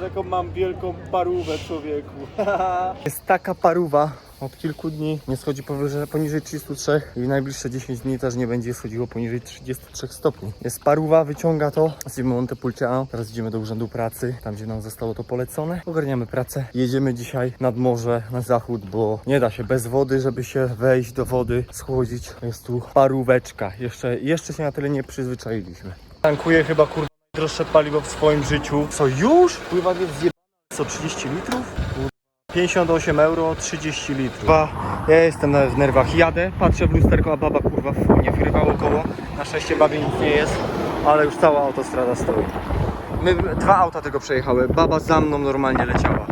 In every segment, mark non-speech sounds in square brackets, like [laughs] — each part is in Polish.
Jaką mam wielką parówę człowieku. [laughs] Jest taka paruwa od kilku dni, nie schodzi powyżej, poniżej 33 i najbliższe 10 dni też nie będzie schodziło poniżej 33 stopni. Jest paruwa, wyciąga to z Montepulciano. Teraz idziemy do urzędu pracy, tam gdzie nam zostało to polecone. Ogarniamy pracę. Jedziemy dzisiaj nad morze, na zachód, bo nie da się bez wody, żeby się wejść do wody, schłodzić. Jest tu paróweczka. Jeszcze, jeszcze się na tyle nie przyzwyczailiśmy. Tankuję chyba kurwa najdroższe paliwo w swoim życiu. Co już? Pływa więc zjeb... Co 30 litrów? Kur- 58 euro, 30 litrów. Chyba ja jestem na w nerwach. Jadę, patrzę w lusterko, a baba kurwa w nie wyrywało koło. Na szczęście babie nic nie jest, ale już cała autostrada stoi. My, dwa auta tego przejechały. Baba za mną normalnie leciała.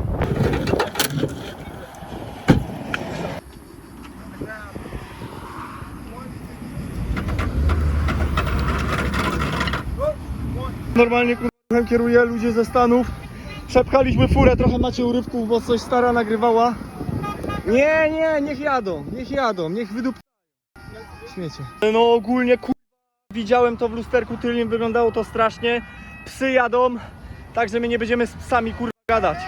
Normalnie kurwa kieruje ludzie ze Stanów. Przepchaliśmy furę, trochę macie urywków, bo coś stara nagrywała. Nie, nie, niech jadą, niech jadą, niech wydup... Śmiecie. No ogólnie kur... Widziałem to w lusterku tylnym, wyglądało to strasznie. Psy jadą, także my nie będziemy z psami kurwa gadać.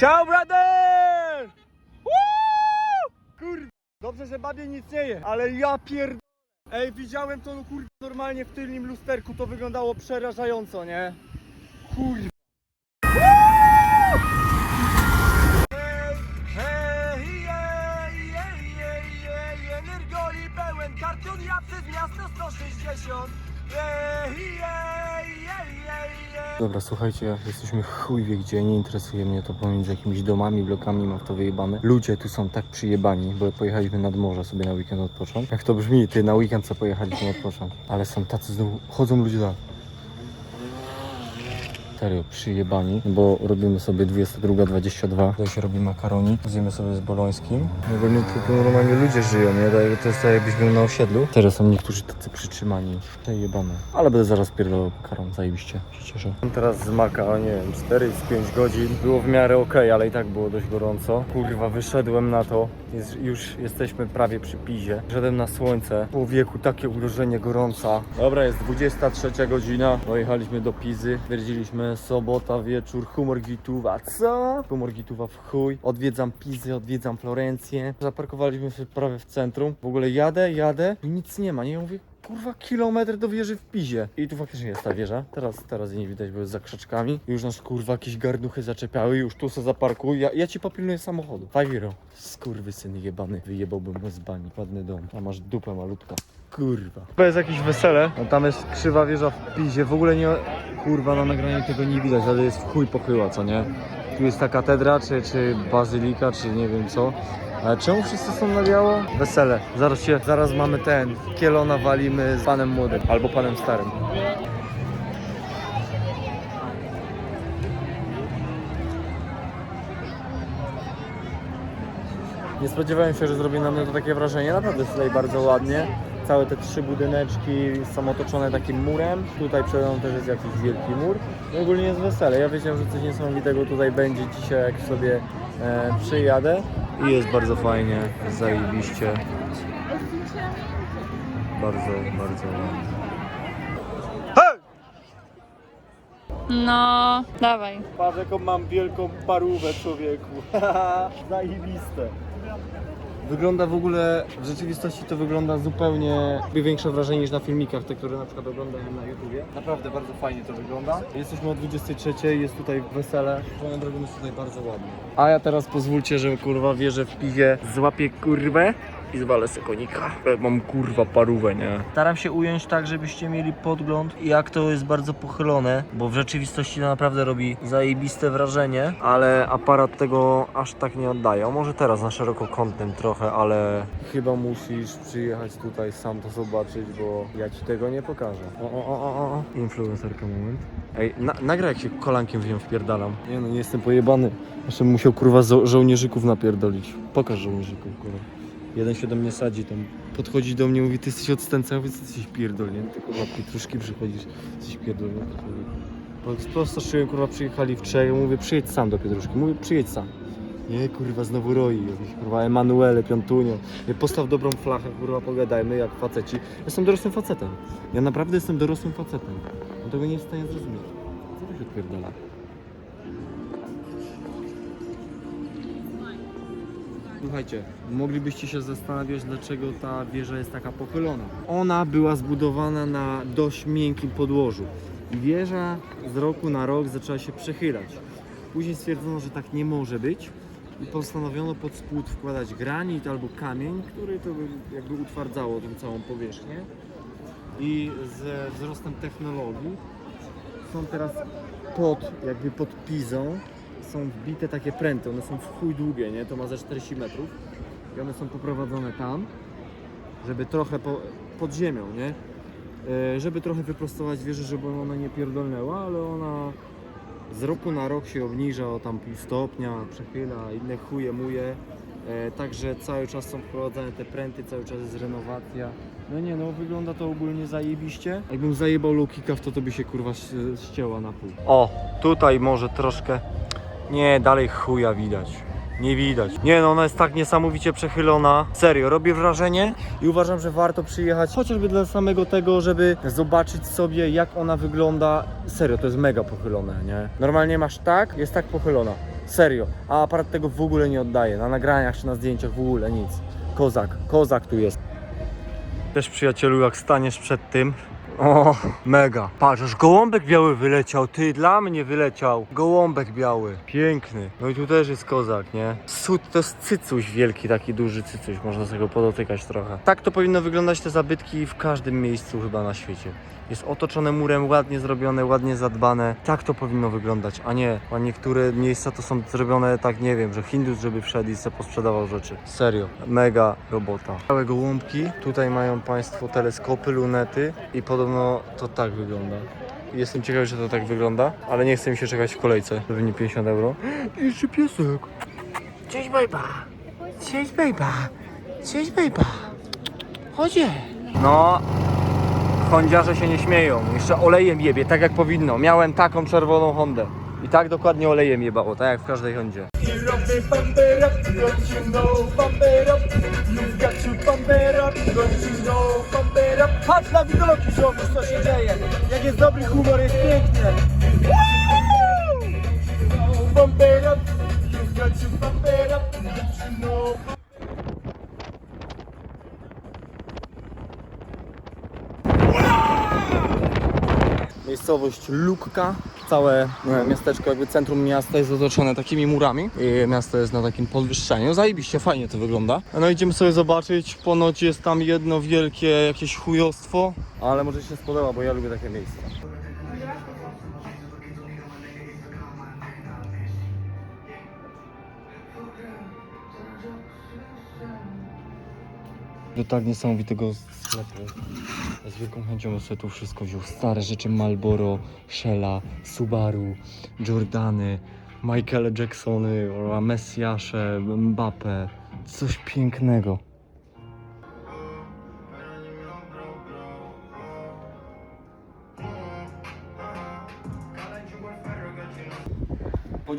Ciao brother! Woo! Kurwa, dobrze, że babie nic nie je, ale ja pierd... Ej, widziałem to no, kurwa normalnie w tylnym lusterku, to wyglądało przerażająco, nie? Kurwa. Hej, jej, jej, jej, energoli pełen karton, ja przez miasto 160. Ej, jej, jej, jej, jej. Dobra, słuchajcie, jesteśmy chuj wie gdzie, nie interesuje mnie to pomiędzy jakimiś domami, blokami, mam to wyjebane. Ludzie tu są tak przyjebani, bo pojechaliśmy nad morze sobie na weekend odpocząć. Jak to brzmi, ty na weekend co pojechaliśmy odpocząć. Ale są tacy znowu, chodzą ludzie tak. Serio, przyjebani, bo robimy sobie 22.22, tutaj się robi makaroni, zjemy sobie z bolońskim. Ogólnie tu, tu normalnie ludzie żyją, nie? Tak- To jest tak jakbyś był na osiedlu. Teraz są niektórzy tacy przytrzymani, przejebane. Ale będę zaraz pierdolał makaron, zajebiście, się cieszę. Teraz z maka, nie wiem, 4 z 5 godzin. Było w miarę okej, ale i tak było dość gorąco. Kurwa, wyszedłem na to, jest, już jesteśmy prawie przy pizie. Wszedłem na słońce, po wieku takie urożenie gorąca. Dobra, jest 23 godzina, dojechaliśmy do Pizy, stwierdziliśmy sobota, wieczór, humor Gituwa, co? Humor Gituwa w chuj, odwiedzam Pizy, odwiedzam Florencję. Zaparkowaliśmy się prawie w centrum, w ogóle jadę, jadę i nic nie ma, nie? Ja mówię, kurwa, kilometr do wieży w Pizie. I tu faktycznie jest ta wieża, teraz, teraz jej nie widać, bo jest za krzaczkami. Już nas kurwa jakieś garnuchy zaczepiały, już tu se zaparkuj, ja, ja ci popilnuję samochodu. Fajiro. Skurwysyn jebany, wyjebałbym mu z bani, ładny dom, a masz dupę malutka. Kurwa. To jest jakieś wesele. No tam jest krzywa wieża w Pizie. W ogóle nie. Kurwa, na nagraniu tego nie widać, ale jest w chuj pochyła, co nie? Tu jest ta katedra, czy, czy bazylika, czy nie wiem co. Ale czemu wszyscy są na biało? Wesele. Zaraz się, zaraz mamy ten. Kielona walimy z panem młodym albo panem starym. Nie spodziewałem się, że zrobi na mnie to takie wrażenie. Naprawdę tutaj bardzo ładnie. Całe te trzy budyneczki są otoczone takim murem. Tutaj przede mną też jest jakiś wielki mur. I ogólnie jest wesele. Ja wiedziałem, że coś niesamowitego tutaj będzie dzisiaj, jak sobie e, przyjadę. I jest bardzo fajnie, zajebiście. Bardzo, bardzo ładnie. No, dawaj. Patrz jaką mam wielką parówę człowieku. [laughs] Zajebiste. Wygląda w ogóle, w rzeczywistości to wygląda zupełnie większe wrażenie niż na filmikach, te które na przykład oglądałem na YouTubie. Naprawdę bardzo fajnie to wygląda. Jesteśmy o 23, jest tutaj wesele. Swoją drogą jest tutaj bardzo ładnie. A ja teraz pozwólcie, że kurwa wierzę w piwie, złapię kurwę i zwalę se konika. E, Mam kurwa parówę, nie? Staram się ująć tak, żebyście mieli podgląd jak to jest bardzo pochylone, bo w rzeczywistości to naprawdę robi zajebiste wrażenie, ale aparat tego aż tak nie oddaje. O, może teraz na szerokokątnym trochę, ale chyba musisz przyjechać tutaj sam to zobaczyć, bo ja ci tego nie pokażę. O, o, o, o, o. Influencerka moment. Ej, na, nagraj jak się kolankiem w nią wpierdalam. Nie no, nie jestem pojebany. Jeszcze bym musiał kurwa żo- żołnierzyków napierdolić. Pokaż żołnierzyków, kurwa. Jeden się do mnie sadzi tam. Podchodzi do mnie, mówi, ty jesteś od Stęca, mówię, ty jesteś pierdolnięty, kurwa, pietruszki przychodzisz, jesteś pierdolnięty. Bo prosto szyłem, kurwa, przyjechali w trzech, ja mówię, przyjedź sam do Pietruszki, mówię, przyjedź sam. Nie, kurwa, znowu roi, jakieś, kurwa, Emanuele, Piątunio. Nie, Postaw dobrą flachę, kurwa, pogadajmy jak faceci. Jestem dorosłym facetem. Ja naprawdę jestem dorosłym facetem. On tego nie jest w stanie zrozumieć. Co to się odpierdala? Słuchajcie, moglibyście się zastanawiać, dlaczego ta wieża jest taka pochylona. Ona była zbudowana na dość miękkim podłożu. I wieża z roku na rok zaczęła się przechylać. Później stwierdzono, że tak nie może być i postanowiono pod spód wkładać granit albo kamień, który to by jakby utwardzało tą całą powierzchnię. I ze wzrostem technologii są teraz pod, jakby pod pizą są wbite takie pręty, one są w chuj długie, nie? To ma ze 40 metrów i one są poprowadzone tam, żeby trochę po, pod ziemią, nie? E, żeby trochę wyprostować wieżę, żeby ona nie pierdolnęła, ale ona z roku na rok się obniża o tam pół stopnia, przechyla, inne chuje, muje. E, także cały czas są wprowadzane te pręty, cały czas jest renowacja. No nie no, wygląda to ogólnie zajebiście. Jakbym zajebał low-kicka w to, to by się kurwa ścięła na pół. O, tutaj może troszkę... Nie, dalej chuja widać. Nie widać. Nie no, ona jest tak niesamowicie przechylona. Serio, robię wrażenie i uważam, że warto przyjechać chociażby dla samego tego, żeby zobaczyć sobie jak ona wygląda. Serio, to jest mega pochylone, nie? Normalnie masz tak, jest tak pochylona. Serio. A aparat tego w ogóle nie oddaje. Na nagraniach czy na zdjęciach w ogóle nic. Kozak, kozak tu jest. Też przyjacielu, jak staniesz przed tym. O, mega. Patrz, aż gołąbek biały wyleciał. Ty, dla mnie wyleciał. Gołąbek biały. Piękny. No i tu też jest kozak, nie? Sud to jest cycuś wielki, taki duży cycuś. Można sobie go podotykać trochę. Tak to powinno wyglądać te zabytki w każdym miejscu chyba na świecie. Jest otoczone murem, ładnie zrobione, ładnie zadbane. Tak to powinno wyglądać, a nie, a niektóre miejsca to są zrobione tak, nie wiem, że Hindus żeby wszedł i sobie posprzedawał rzeczy. Serio, mega robota. Całe gołąbki, tutaj mają Państwo teleskopy, lunety i podobno to tak wygląda. Jestem ciekawy, że to tak wygląda, ale nie chcę mi się czekać w kolejce, żeby nie 50 euro. I Jeszcze piesek. Cześć bejba! Cześć bejba! Cześć bejba! Chodzie! No, Hondziarze się nie śmieją. Jeszcze olejem jebie, tak jak powinno. Miałem taką czerwoną Hondę. I tak dokładnie olejem jebało, tak jak w każdej Hondzie. Patrz na widoki, zobacz co się dzieje! Jak jest dobry humor, jest pięknie! Pump it up, you've got to pump it up, you know. Miejscowość Lukka. Całe e, miasteczko, jakby centrum miasta jest otoczone takimi murami. I miasto jest na takim podwyższeniu. Zajebiście, fajnie to wygląda. No idziemy sobie zobaczyć. Ponoć jest tam jedno wielkie jakieś chujostwo. Ale może się spodoba, bo ja lubię takie miejsca. Do tak niesamowitego sklepu. Z wielką chęcią bym sobie tu wszystko wziął. Stare rzeczy Marlboro, Shella, Subaru, Jordany, Michael Jacksony, Messiasze, Mbappe. Coś pięknego.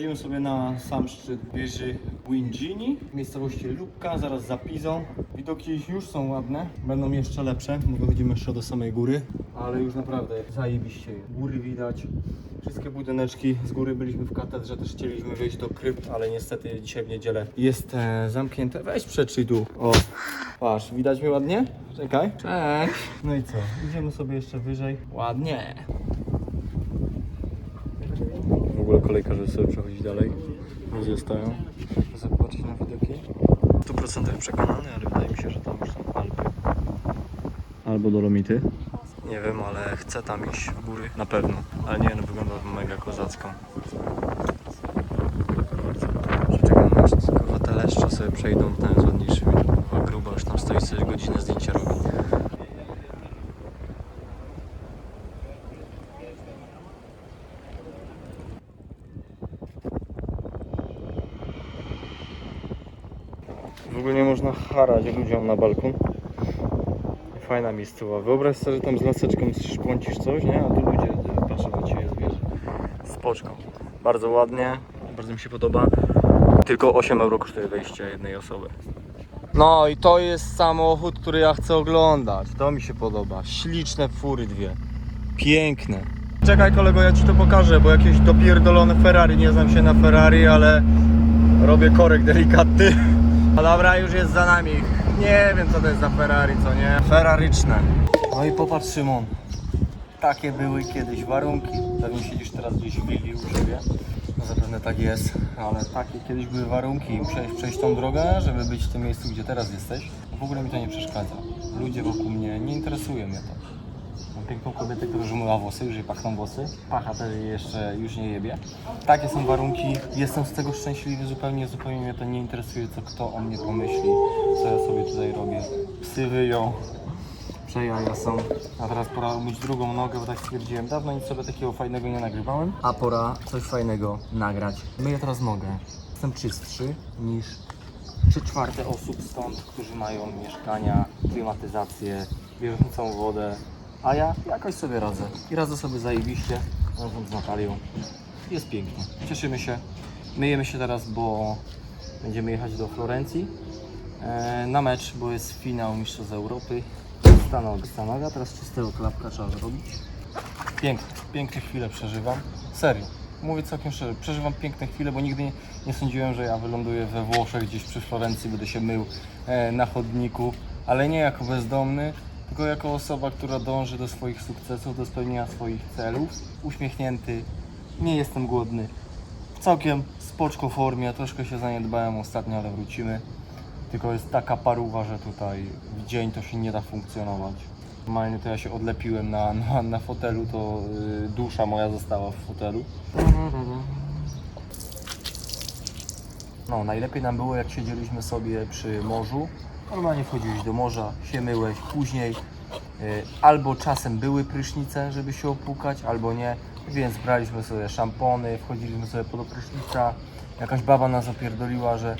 Wchodzimy sobie na sam szczyt wieży Guingini w miejscowości Lubka, zaraz za Pizą. Widoki już są ładne, będą jeszcze lepsze, bo wychodzimy jeszcze do samej góry, ale już naprawdę zajebiście. Góry widać, wszystkie budyneczki. Z góry byliśmy w katedrze, też chcieliśmy wyjść do krypt, ale niestety dzisiaj w niedzielę jest e, zamknięte. Weź przeczyj tu. O, patrz, widać mnie ładnie? Czekaj. Cześć! No i co, idziemy sobie jeszcze wyżej. Ładnie! W ogóle kolejka, żeby sobie przechodzić dalej. Ludzie sobie patrzeć na widoki. W 100% przekonany, ale wydaje mi się, że tam już są Alpy. Albo Dolomity. Nie wiem, ale chcę tam iść w góry. Na pewno. Ale nie, no wygląda to mega kozacko. Czekam aż kurwa te leszcze sobie przejdą, ten jest ładniejszy widok. Grubo, już tam stoi sobie godzinę zdjęcia robi. W ogóle nie można harać ludziom na balkon. Fajna miejscowa. Wyobraź sobie, że tam z laseczką szpącisz coś, nie? A tu ludzie patrzą na ciebie z wieży. Spoczko. Bardzo ładnie, bardzo mi się podoba. Tylko 8 euro kosztuje wejście jednej osoby. No i to jest samochód, który ja chcę oglądać. To mi się podoba. Śliczne fury dwie. Piękne. Czekaj kolego, ja ci to pokażę, bo jakieś dopierdolone Ferrari, nie znam się na Ferrari, ale robię korek delikatny. [laughs] No dobra, już jest za nami. Nie wiem co to jest za Ferrari, co nie? Ferraryczne. No i popatrz Szymon. Takie były kiedyś warunki. Pewnie siedzisz teraz gdzieś w willi u siebie. No zapewne tak jest, ale takie kiedyś były warunki. Musiałeś przejść tą drogę, żeby być w tym miejscu, gdzie teraz jesteś. W ogóle mi to nie przeszkadza. Ludzie wokół mnie, nie interesuje mnie to. Piękną kobietę, która już włosy, już jej pachną włosy. Pacha też jeszcze już nie jebie. Takie są warunki. Jestem z tego szczęśliwy zupełnie, zupełnie mnie to nie interesuje, co kto o mnie pomyśli, co ja sobie tutaj robię. Psy wyją, przejaja są. A teraz pora umyć drugą nogę, bo tak stwierdziłem. Dawno nic sobie takiego fajnego nie nagrywałem. A pora coś fajnego nagrać. Myję teraz nogę. Jestem czystszy niż 3 czwarte osób stąd, którzy mają mieszkania, klimatyzację, bieżącą wodę. A ja jakoś sobie radzę. I radzę sobie zajebiście razem z Natalią. Jest pięknie. Cieszymy się. Myjemy się teraz, bo będziemy jechać do Florencji e, na mecz, bo jest finał Mistrzostw Europy. Stanoga, stanoga, teraz czystego klapka trzeba zrobić. Piękne, piękne chwile przeżywam. Serio. Mówię całkiem szczerze, przeżywam piękne chwile, bo nigdy nie, nie sądziłem, że ja wyląduję we Włoszech, gdzieś przy Florencji, będę się mył e, na chodniku, ale nie jako bezdomny, tylko jako osoba, która dąży do swoich sukcesów, do spełnienia swoich celów. Uśmiechnięty, nie jestem głodny. W całkiem spoczko formie, troszkę się zaniedbałem ostatnio, ale wrócimy. Tylko jest taka paruwa, że tutaj w dzień to się nie da funkcjonować. Normalnie to ja się odlepiłem na, na, na fotelu, to y, dusza moja została w fotelu. No, najlepiej nam było jak siedzieliśmy sobie przy morzu. Normalnie wchodziłeś do morza, się myłeś, później y, albo czasem były prysznice, żeby się opłukać, albo nie, więc braliśmy sobie szampony, wchodziliśmy sobie pod prysznica. Jakaś baba nas opierdoliła, że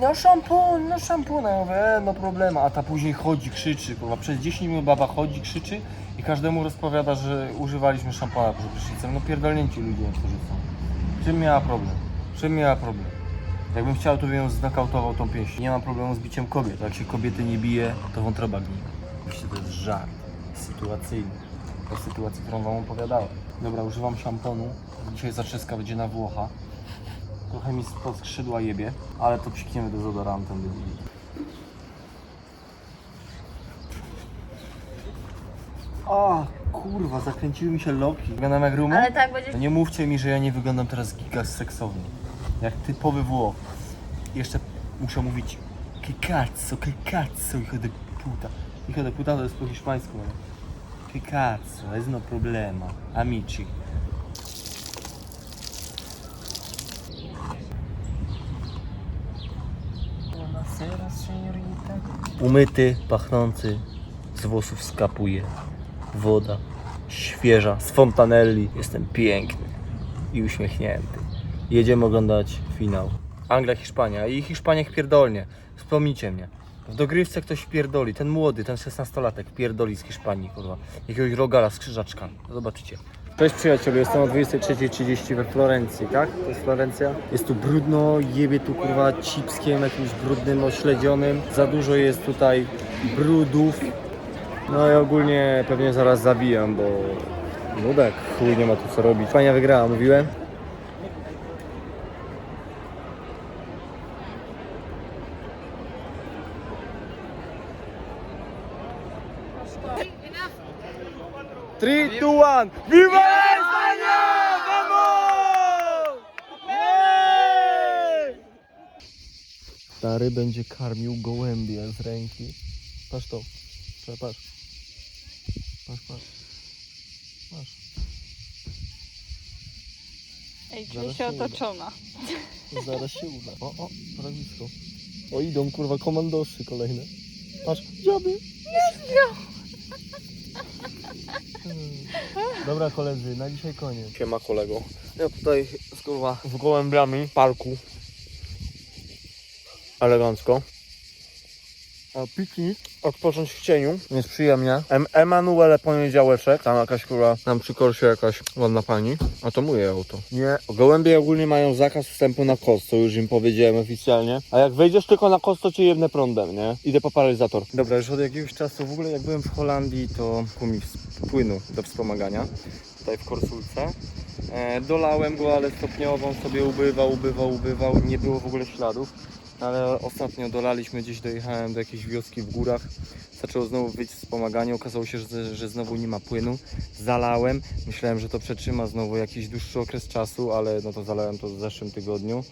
no szampon, no szampon, ja mówię, e, no problema, a ta później chodzi, krzyczy, kurwa, przez 10 minut baba chodzi, krzyczy i każdemu rozpowiada, że używaliśmy szampona przed prysznicem. No pierdolnięci ludzie, którzy są. Czym miała problem? Czym miała problem? Jakbym chciał, to bym ją znokautował tą pięść. Nie mam problemu z biciem kobiet. Jak się kobiety nie bije, to wątroba ginie. Oczywiście to jest żart sytuacyjny. O sytuacji, którą wam opowiadałem. Dobra, używam szamponu. Dzisiaj zaczeska będzie na Włocha. Trochę mi spod skrzydła jebie, ale to psikniemy dezodorantem. A, kurwa, zakręciły mi się loki. Wyglądam jak rumo? Ale tak będzie. No nie mówcie mi, że ja nie wyglądam teraz giga seksownie. Jak typowy Włoch. Jeszcze muszę mówić che cazzo, hijo de puta. Hijo de puta to jest po hiszpańsku. Che cazzo, jest no problema. Amici. Umyty, pachnący, z włosów skapuje. Woda świeża, z fontanelli. Jestem piękny i uśmiechnięty. Jedziemy oglądać finał. Anglia, Hiszpania i Hiszpania pierdolnie. Wspomnijcie mnie. W dogrywce ktoś pierdoli, ten młody, ten 16-latek pierdoli z Hiszpanii, kurwa. Jakiegoś rogala z krzyżaczkami. Zobaczycie. Cześć przyjacielu, jestem o 23.30 we Florencji, tak? To jest Florencja. Jest tu brudno, jebie tu kurwa cipskiem jakimś brudnym, ośledzionym. Za dużo jest tutaj brudów. No i ogólnie pewnie zaraz zabijam, bo nudek, chuj nie ma tu co robić. Pania wygrała, mówiłem. One. ¡Viva España! ¡Vamos! Stary będzie karmił gołębie z ręki. Patrz to. Patrz, patrz. Patrz, patrz. Ej, Zaraz czuję się się uda. otoczona. Zaraz się uda. O, o, prawie blisko. O, idą kurwa komandosy kolejne. Patrz, dziaby. Dobra koledzy, na dzisiaj koniec. Siema kolego. Ja tutaj z kurwa z gołębiami parku. Elegancko. A piknik odpocząć w cieniu jest przyjemnie. Em Emanuele poniedziałeczek, tam jakaś kurwa, tam przy korsie jakaś ładna pani. A to moje auto. Nie. Gołębie ogólnie mają zakaz wstępu na kost, co już im powiedziałem oficjalnie. A jak wejdziesz tylko na kost, to cię jebnę prądem, nie? Idę po paralizator. Dobra, już od jakiegoś czasu, w ogóle jak byłem w Holandii, to mi płynu do wspomagania. Tutaj w Korsulce. E, dolałem go, ale stopniowo on sobie ubywał, ubywał, ubywał. Nie było w ogóle śladów. Ale ostatnio dolaliśmy, gdzieś dojechałem do jakiejś wioski w górach. Zaczęło znowu wyjść wspomaganie, okazało się, że, że znowu nie ma płynu. Zalałem, myślałem, że to przetrzyma znowu jakiś dłuższy okres czasu, ale no to zalałem to w zeszłym tygodniu.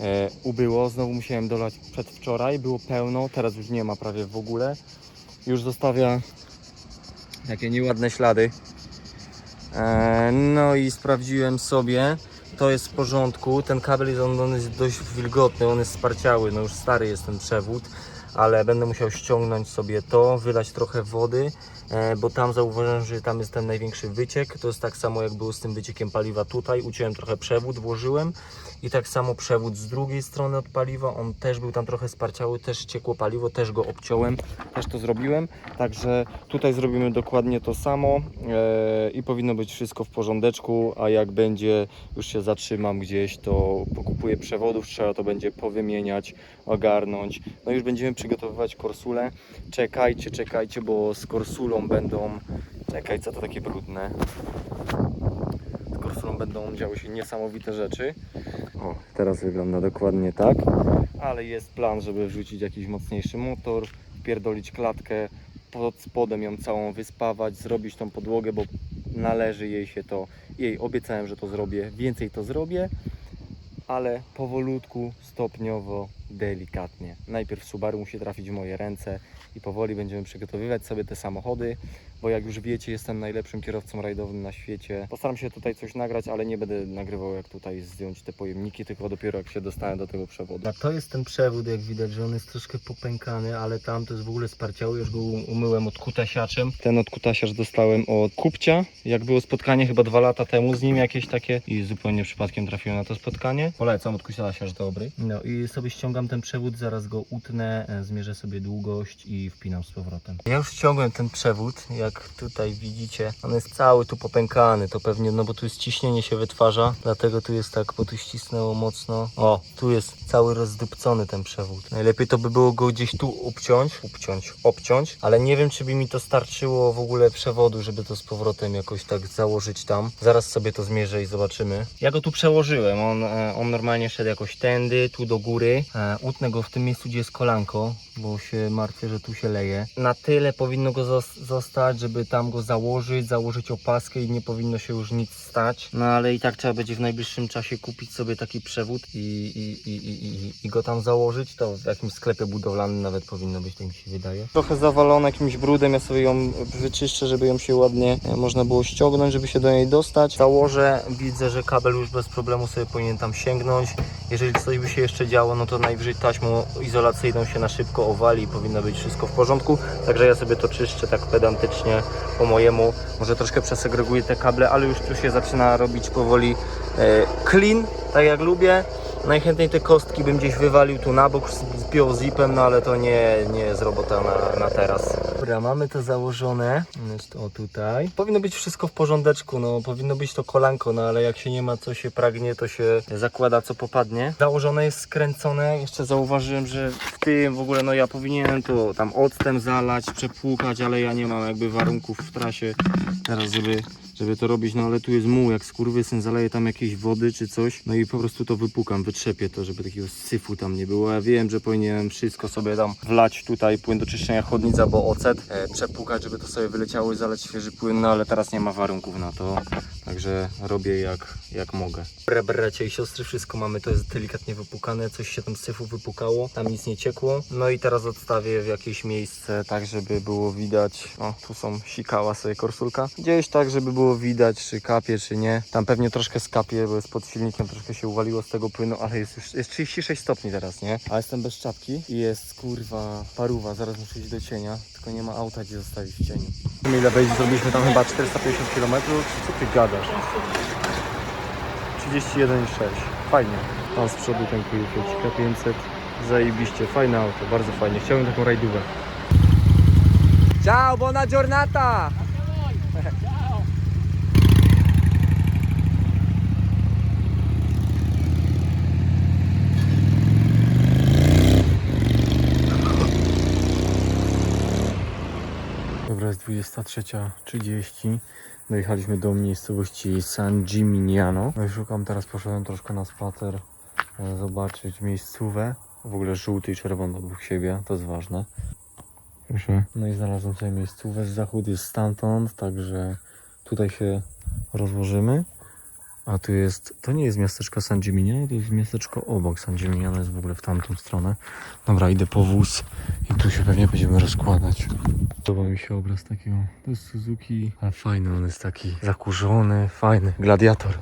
E, ubyło, znowu musiałem dolać przedwczoraj, było pełno, teraz już nie ma prawie w ogóle. Już zostawia takie nieładne ślady. E, no i sprawdziłem sobie, to jest w porządku. Ten kabel jest, on, on jest dość wilgotny, on jest sparciały, no już stary jest ten przewód, ale będę musiał ściągnąć sobie to, wylać trochę wody, e, bo tam zauważyłem, że tam jest ten największy wyciek. To jest tak samo jak było z tym wyciekiem paliwa tutaj. Uciąłem trochę przewód, włożyłem i tak samo przewód z drugiej strony od paliwa, on też był tam trochę sparciały, też ciekło paliwo, też go obciąłem, też to zrobiłem. Także tutaj zrobimy dokładnie to samo e, i powinno być wszystko w porządeczku, a jak będzie, już się zatrzymam gdzieś, to pokupuję przewodów, trzeba to będzie powymieniać, ogarnąć. No już będziemy przygotowywać korsule. Czekajcie, czekajcie, bo z korsulą będą, czekaj, co to takie brudne. Z korsulą będą działy się niesamowite rzeczy. O, teraz wygląda dokładnie tak, ale jest plan, żeby wrzucić jakiś mocniejszy motor, pierdolić klatkę, pod spodem ją całą wyspawać, zrobić tą podłogę, bo należy jej się to. Jej obiecałem, że to zrobię, więcej to zrobię, ale powolutku, stopniowo, delikatnie. Najpierw Subaru musi trafić w moje ręce i powoli będziemy przygotowywać sobie te samochody, bo jak już wiecie, jestem najlepszym kierowcą rajdowym na świecie. Postaram się tutaj coś nagrać, ale nie będę nagrywał jak tutaj zdjąć te pojemniki, tylko dopiero jak się dostanę do tego przewodu. A to jest ten przewód, jak widać, że on jest troszkę popękany, ale tam to jest w ogóle sparciały, już go umyłem odkutasiaczem. Ten odkutasiacz dostałem od kupcia, jak było spotkanie chyba dwa lata temu z nim jakieś takie i zupełnie przypadkiem trafiłem na to spotkanie. Polecam, odkutasiacz dobry. No i sobie ściągam ten przewód, zaraz go utnę, e, zmierzę sobie długość i wpinam z powrotem. Ja już ściągłem ten przewód, jak tutaj widzicie. On jest cały tu popękany, to pewnie, no bo tu jest ciśnienie się wytwarza, dlatego tu jest tak, bo tu ścisnęło mocno. O, tu jest cały rozdupcony ten przewód. Najlepiej to by było go gdzieś tu obciąć, obciąć, obciąć, ale nie wiem, czy by mi to starczyło w ogóle przewodu, żeby to z powrotem jakoś tak założyć tam. Zaraz sobie to zmierzę i zobaczymy. Ja go tu przełożyłem, on, e, on normalnie szedł jakoś tędy, tu do góry. E, Utnę go w tym miejscu, gdzie jest kolanko, bo się martwię, że tu się leje. Na tyle powinno go zos- zostać, żeby tam go założyć, założyć opaskę i nie powinno się już nic stać. No ale i tak trzeba będzie w najbliższym czasie kupić sobie taki przewód i, i, i, i, i, i go tam założyć. To w jakimś sklepie budowlanym nawet powinno być, tak mi się wydaje. Trochę zawalone jakimś brudem, ja sobie ją wyczyszczę, żeby ją się ładnie e, można było ściągnąć, żeby się do niej dostać. Założę, widzę, że kabel już bez problemu sobie powinien tam sięgnąć. Jeżeli coś by się jeszcze działo, no to najwyżej taśmą izolacyjną się na szybko owali i powinno być wszystko w porządku. Także ja sobie to czyszczę tak pedantycznie po mojemu. Może troszkę przesegreguję te kable, ale już tu się zaczyna robić powoli e, clean, tak jak lubię. Najchętniej te kostki bym gdzieś wywalił tu na bok, zpiął zipem, no ale to nie, nie jest robota na, na teraz. Dobra, mamy to założone. Jest o tutaj. Powinno być wszystko w porządeczku, no powinno być to kolanko, no ale jak się nie ma co się pragnie, to się zakłada co popadnie. Założone jest skręcone. Jeszcze zauważyłem, że w tym w ogóle, no ja powinienem to tam octem zalać, przepłukać, ale ja nie mam jakby warunków w trasie teraz, żeby żeby to robić, no ale tu jest muł, jak skurwysyn zaleje tam jakieś wody czy coś, no i po prostu to wypukam, wytrzepię to, żeby takiego syfu tam nie było. Ja wiem, że powinienem wszystko sobie tam wlać tutaj, płyn do czyszczenia chodnic albo ocet, e, przepłukać, żeby to sobie wyleciało i zaleć świeży płyn, no ale teraz nie ma warunków na to, także robię jak, jak mogę. Dobra, bracia i siostry, wszystko mamy, to jest delikatnie wypukane, coś się tam z syfu wypukało, tam nic nie ciekło, no i teraz odstawię w jakieś miejsce, tak żeby było widać, o tu są sikała sobie korsulka, gdzieś tak, żeby było widać, czy kapie, czy nie. Tam pewnie troszkę skapie, bo jest pod silnikiem, troszkę się uwaliło z tego płynu, ale jest już jest 36 stopni teraz, nie? A jestem bez czapki i jest kurwa paruwa, zaraz muszę iść do cienia, tylko nie ma auta gdzie zostawić w cieniu. Ile wejść, zrobiliśmy tam chyba 450 km, czy co ty gadasz? 31,6. Fajnie. Tam z przodu ten Fiat 500. Zajebiście, fajne auto, bardzo fajnie. Chciałbym taką rajdówę. Ciao, buona giornata! Dobra, jest 23.30. Dojechaliśmy do miejscowości San Gimignano. No i szukam teraz, poszedłem troszkę na spacer, e, zobaczyć miejscówę. W ogóle żółty i czerwony obok siebie, to jest ważne. Proszę. No i znalazłem sobie miejscówę. Zachód jest stamtąd, także tutaj się rozłożymy. A tu jest, to nie jest miasteczko San Gimignano, to jest miasteczko obok San Gimignano, jest w ogóle w tamtą stronę. Dobra, idę po wóz i tu się pewnie będziemy rozkładać. Podoba mi się obraz takiego, to jest Suzuki, a fajny on jest taki zakurzony, fajny, gladiator.